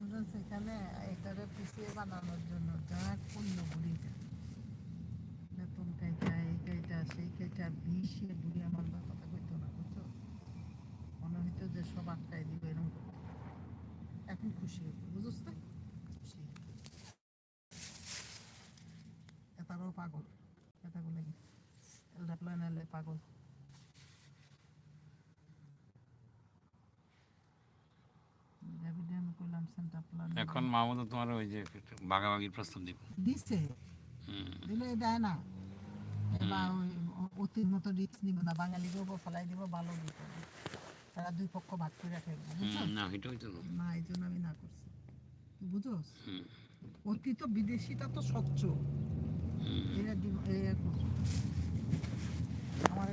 Students এখানে এটারে পিছিয়ে বানানোর জন্য যা পণ্য বুড়ি বেতন কাইটা এই কাইটা সেই কাইটা বিষে বুড়ি আমার কথা কইতো না, বুঝছ? মনে হইতো যে সব আটকাই দিবে এরকম এখন খুশি হইতো বুঝছ তো? খুশি এটারও পাগল এটাগুলো লাগি এলডা প্ল্যান এলে পাগল। এখন মাহমুদ তোমার ওই যে বাগাবাগির প্রস্তাব দিব। দিছে? দিলে দেয় না। অতির মতো রিস্ক নিব না বাঙালিকে উপর ফেলাই দিব ভালো দিব তারা দুই পক্ষ ভাগ করে রাখে না এটা হইতো না। না এই জন্য আমি না করছি। হুম, অতি তো বিদেশিটা তো স্বচ্ছ। এরা দিব এরা আমার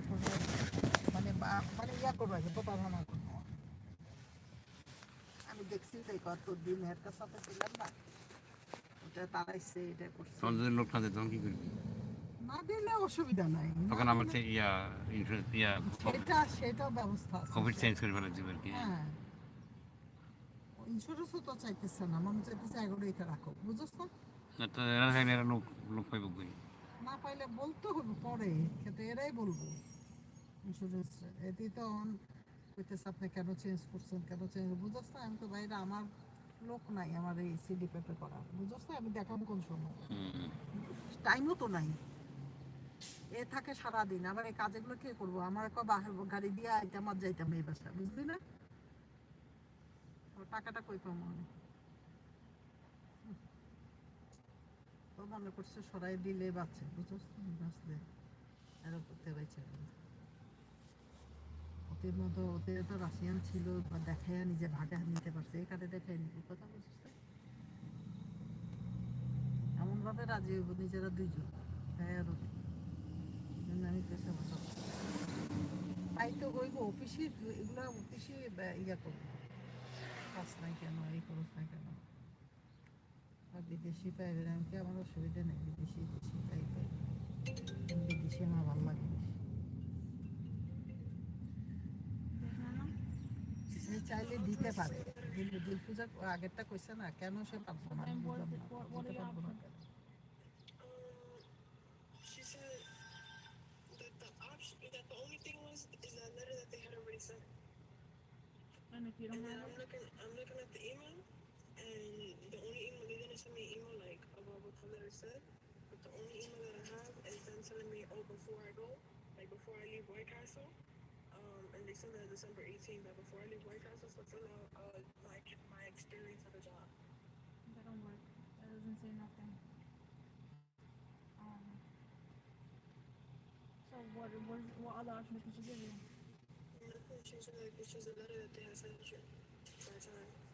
মানে মানে ইয়া করব প্রতারণা করব। আমি দেখছি কত দিন ছিলাম না ওটা তারাইছে এটা করছে। তখন যদি লোক না দেয় তখন কি করবি? না দিলে অসুবিধা নাই। তখন আমার সে ইয়া ইন্স্যুরেন্স ইয়া সেটা সেটাও ব্যবস্থা আছে। কোভিড চেঞ্জ করে ফেলা যাবে আর কি। হ্যাঁ। ইন্স্যুরেন্সও তো চাইতেছে না মনে চাইতেছে এগারো এটা রাখো বুঝছ না না তো এরা থাকলে এরা লোক লোক পাইব কই? না পাইলে বলতে হবে পরে কিন্তু এরাই বলব। ইন্স্যুরেন্স এতেই তো অন কইতেছে আপনি কেন চেঞ্জ করছেন, কেন চেঞ্জ বুঝছ না আমি তো বাইরে আমার লোক নাই আমার এই সিডি পেপে করা বুঝছ না আমি দেখাবো কোন সময় টাইমও তো নাই। এ থাকে সারাদিন আবার এই কাজগুলো কে করব? আমার কো গাড়ি দিয়ে আইতাম আর যাইতাম এই বাসা বুঝলি না? টাকাটা কই পাবো আমি। ও মনে করছে সরাই দিলে বাঁচে বুঝছ বাঁচলে। আরও করতে পারছে ওদের মতো ওদের তো রাশিয়ান ছিল, বা দেখাইয়া নিজে ভাগে নিতে পারছে, এই কাটে দেখাই নিতে কথা বুঝছিস এমন ভাবে রাজি হইব নিজেরা দুইজন হ্যাঁ আর আমি পেশা বসা তাই তো হইব, অফিসে এগুলা অফিসে ইয়া করব। কাজ নাই কেন, এই খরচ নাই কেন? আর বিদেশি পাইবে আমি কি আমার অসুবিধা নেই, বিদেশি দেশি তাই পাই বিদেশি আমার ভালো লাগে চাইলে দিতে পারে কিন্তু দুল পূজা আগেরটা কইছে না কেন সে পারবো না আমি বুঝলাম না। দিতে পারবো না কেন? She said that the option, that the only thing was is that letter that they had already sent. And if you And don't then have I'm looking, I'm looking at the email, and the only email they didn't send me an email like about what the letter said, but the only email that I have is them telling me, oh, before I go, like before I leave White Castle, um, and they sent that December 18th, that before I leave White Castle, so fill out uh, my my experience at the job. that don't work. That doesn't say nothing. Um. So what what what other options did she give you? Nothing. She said it's just a letter that they had sent you a time.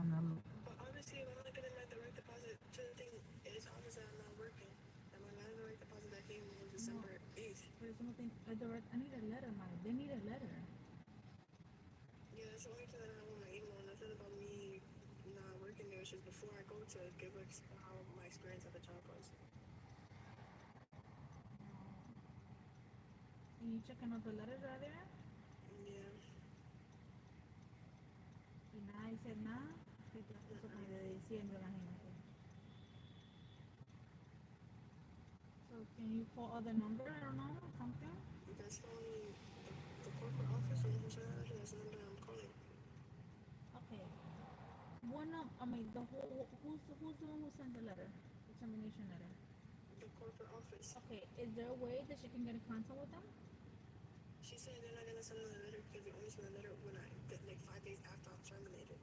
O sea, no- But obviously if I'm not getting my direct deposit to the thing, obvious that I'm not working. And my last direct deposit that came was December eighth. Pero eso no tiene, a direct, I need a letter, man. They need a letter. Yeah, that's the only thing that I on my email. Nothing about me not working there. It's just before I go to give ex- how my experience at the job was. Y you checking out the letters right there? Yeah. Y nada dice nada. Que te puso como de diciembre, imagínate. So can you call other number? I don't know, something? That's the only the, the corporate office who's that? That's the number I'm calling. Okay. One of, I mean, the whole, who's, the- who's the one who sent the letter? The termination letter. The corporate office. Okay, is there a way that she can get in contact with them? She said they're not gonna send another letter because they only a letter when I that, like five days after I'm terminated.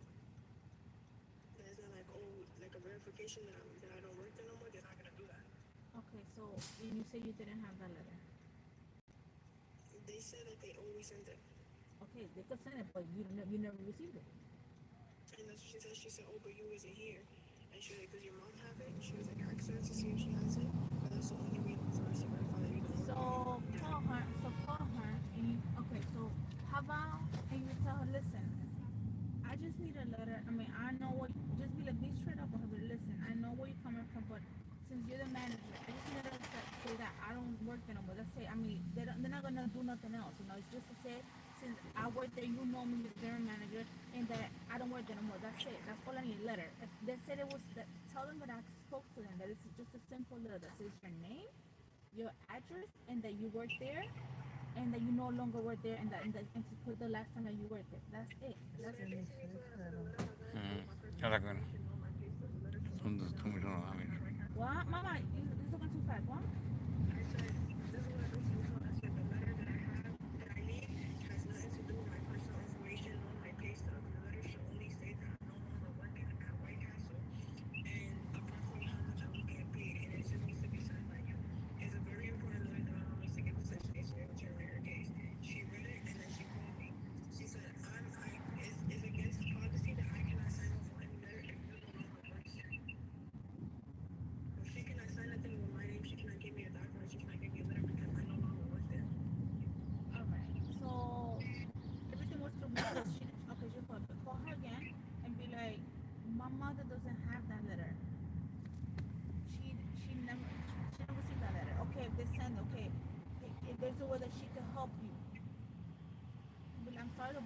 And it's not like oh like a verification that I'm that I don't work there no more. They're not gonna do that. Okay, so and you say you didn't have that letter. They said that they always send it. Okay, they could send it, but you, ne- you never received it. And that's what she said. She said, "Oh, but you wasn't here." And she was like, "Does your mom have it?" And she was like, "Ask her to see if she has it." But that's the only reason for us to verify that you don't. So call her. So call her. And you, okay. So how about and you tell her, listen. I just need a letter. I mean, I know what. Just be like, be straight up with her. But listen, I know where you're coming from, but since you're the manager, I just need her to say, say that I don't work there no more. That's it. I mean, they don't, they're not gonna do else. You know, it's just a set. Since I work there, you know me, you're manager, and that I don't work there anymore. That's it. That's all I need. Letter. If they said it was, that, tell them that I spoke to them. That it's just a simple letter that says your name, your address, and that you work there, and that you no longer work there, and that and, that, and to put the last time that you worked there. That's it. That's it. Mm. What, Mama? You're talking too fast.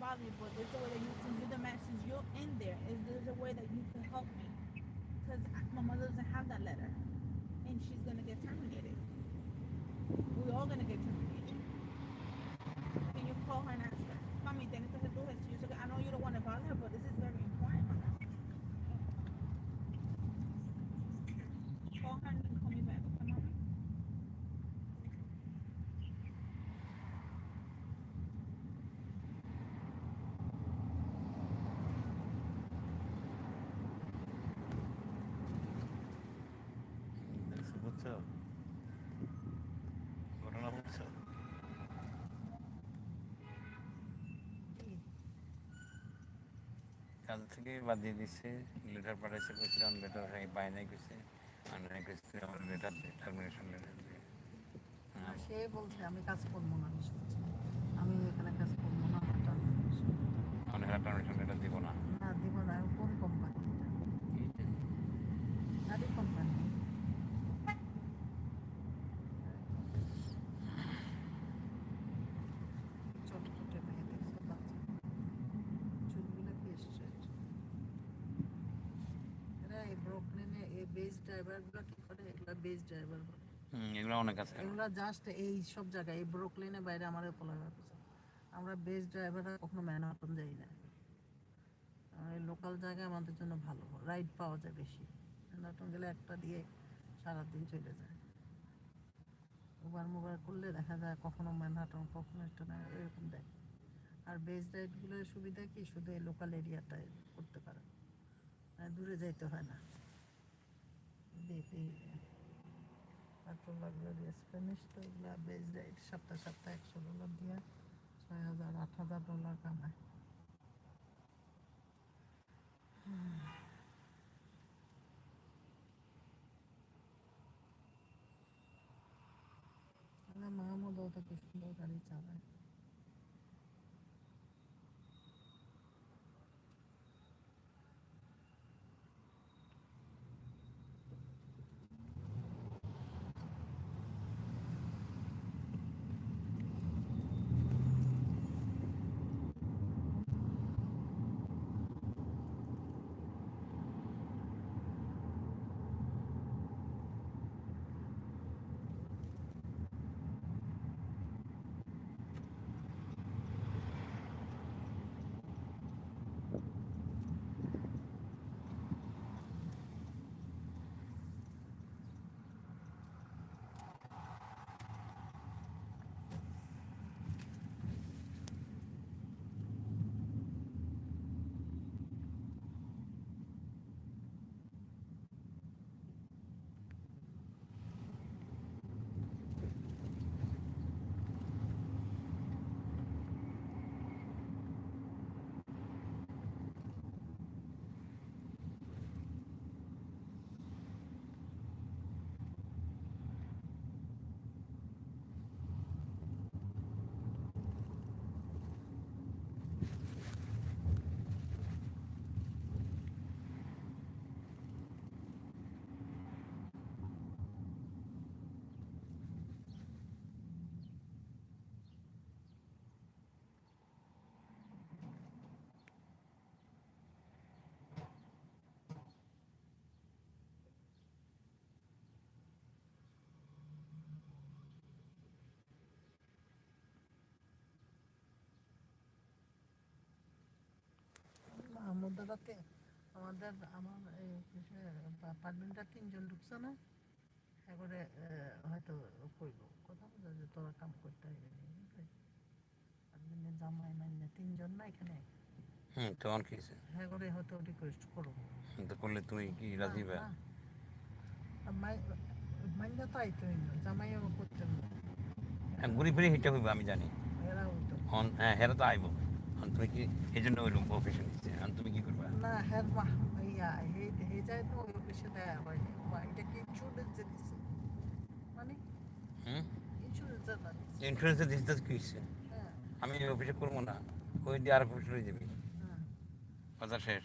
Bother you, but there's a way that you since you're the man you're in there, is there's a way that you can help me because my mother doesn't have that letter, and she's gonna get terminated. We're all gonna get terminated. Can you call her and ask her? Mami, tienes que hacer tu ejercicio. I know you don't want to bother her, but this is very কাল থেকে বাদ দিয়ে দিচ্ছে। Letter পাঠাইছে করছে on letter পায় নাই করছে অনলাইন করছে আমার লেটার টার্মিনেশন লেটার সে বলছে, আমি কাজ করব না আমি শুনছি। আমি এখানে কাজ করব না আমার termination। অনেক টার্মিনেশন লেটার দিব না না দিব না আমি কোন কোম্পানি আরে কোম্পানি ছোট ছোট মেয়ে দেখছ বাচ্চা চুলগুলো কি স্ট্রেট এরা এই ব্রোকলিনে এই বেস ড্রাইভারগুলো কি করে? এগুলো বেস ড্রাইভার বলে। হুম এগুলো অনেক আছে এগুলো জাস্ট এই সব জায়গায় এই ব্রোকলিনের বাইরে আমাদের পোলা রাখছে আমরা বেস ড্রাইভাররা কখনো ম্যানহাটন যাই না। আর এই লোকাল জায়গায় আমাদের জন্য ভালো। রাইড পাওয়া যায় বেশি। ম্যানহাটন গেলে একটা দিয়ে সারাদিন চলে যায়। উবার মুবার করলে দেখা যায় কখনো ম্যানহাটন কখনো একটা না এরকম দেয়। আর বেস রাইডগুলোর সুবিধা কি? শুধু এই লোকাল এরিয়াটায় করতে পারে। মানে দূরে যাইতে হয় না। লাগল দিয়ে স্প্যানিশ তো এগুলো বেস রাইড সপ্তাহ সপ্তাহ একশো ডলার দিয়ে ছয় হাজার, আট হাজার ডলার কামায়। মাহমুদও তো কি সুন্দর গাড়ি চালায়। মাহমুদারাতে আমাদের আমার এই তিনজন ঢুকছে না এবারে হয়তো কইব। কথা বোঝা যে তোরা কাম করতে হবে পার্টমেন্টের জামাই মানে তিনজন না এখানে। হুম তখন কি হ্যাঁ করে হয়তো রিকোয়েস্ট করব। তো করলে তুমি কি রাজি বা মাইন্ডা তো আইতো জামাইও করতেন না হ্যাঁ ঘুরি ফিরে হিটা হইব আমি জানি। হ্যাঁ হেরা তো আইব। তুমি কি এই জন্য ওই অফিসে নিচ্ছে। হন তুমি কি না হ্যাঁ ইয়া হে হে যায় তো ওই অফিসে দেয়া হয়নি মা এটা কি ইন্স্যুরেন্স দিচ্ছে মানে? ইন্স্যুরেন্সের দিতে কি হ্যাঁ। আমি ওই অফিসে করব না ওই দিয়ে আর অফিসে রয়ে যাবি? হ্যাঁ। কথা শেষ।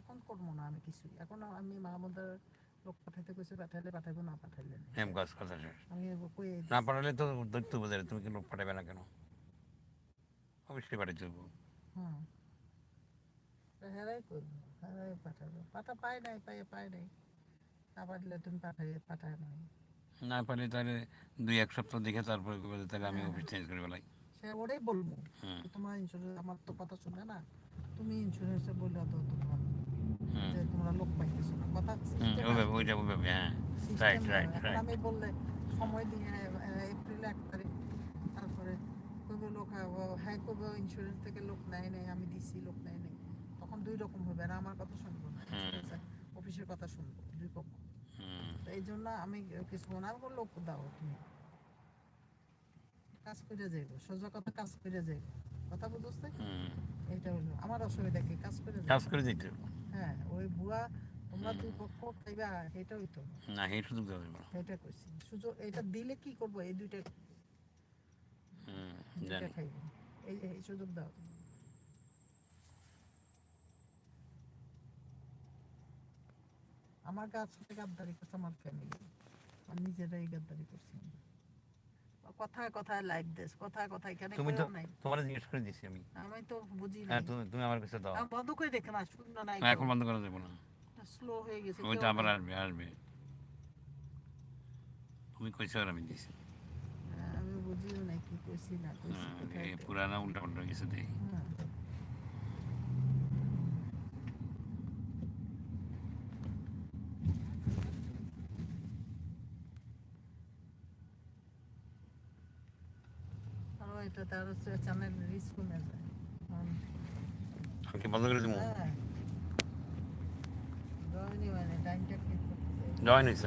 এখন করব না আমি কিছুই। এখন আমি মাহমুদের লোক পাঠাইতে কইছে পাঠাইলে পাঠাইবো না পাঠাইলে। হেম কাজ কথা শেষ। আমি কই না পাঠালে তো দৈত্য বোঝারে তুমি কি লোক পাঠাবে না কেন? অবশ্যই পাঠিয়ে দেবো হুম হেরাই করব হেরাই পাঠাবো। পাঠা পাই নাই পাই পাই নাই। না পাঠালে তুমি পাঠাই পাঠায় নাই। না পারলে তাহলে দুই এক সপ্তাহ দেখে তারপরে তাহলে আমি অফিস চেঞ্জ করে বেলাই সে ওটাই বলব তোমার ইন্স্যুরেন্স আমার তো কথা শুনে না তুমি ইন্স্যুরেন্সে বললে তো তোমার যে তোমরা লোক পাইতেছো না কথা। ওইটা ওইভাবে হ্যাঁ। রাইট। রাইট রাইট আমি বললে সময় দিয়ে এপ্রিল এক তারিখ তারপরে কবে লোক হ্যাঁ কবে ইন্স্যুরেন্স থেকে লোক নেয় নাই আমি দিছি লোক নেয় নাই। তখন দুই রকম হবে আর আমার কথা শুনব না? অফিসের কথা শুনব দুই পক্ষ। তো এই জন্য আমি কিছু মনে লোক দাও তুমি কাজ করে যাইবো সোজা কথা কাজ করে যাইবো। কথা এইটা হলো আমার অসুবিধা কি? কাজ করে কাজ করে হবে। হ্যাঁ ওই বুয়া তোমরা দুই পক্ষ খাইবা এটা হইতো না। এই সুযোগ দেওয়া যাবে। এটা কইছি সুযোগ এটা দিলে কি করব? এই দুইটা হুম দুইটা জানি। এই এই সুযোগ দাও। আমার কাছ থেকে গাদ্দারি করছে আমার ফ্যামিলি আমি নিজেরাই গাদ্দারি করছি। কথায় কথায় লাইভ দেশ কথায় কথায় এখানে তুমি তো তোমার জিজ্ঞেস করে দিছি আমি। আমি তো বুঝি না হ্যাঁ তুমি তুমি আমার কাছে দাও। বন্ধ করে দেখে না নাই না, এখন বন্ধ করা যাবে না। স্লো হয়ে গেছে ওইটা আবার। আসবে আসবে। তুমি কইছো আর আমি দিছি। হ্যাঁ, আমি বুঝিও নাই কি কইছি না কইছি হ্যাঁ, পুরানা উল্টা পাল্টা গেছে দেখি হ্যাঁ। আরও এটা তার হচ্ছে চ্যানেল রিচ কমে যায়। বন্ধ করে দেবো? জয়নি হয়েছে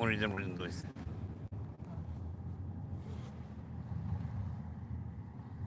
অরিজিনাল পর্যন্ত হয়েছে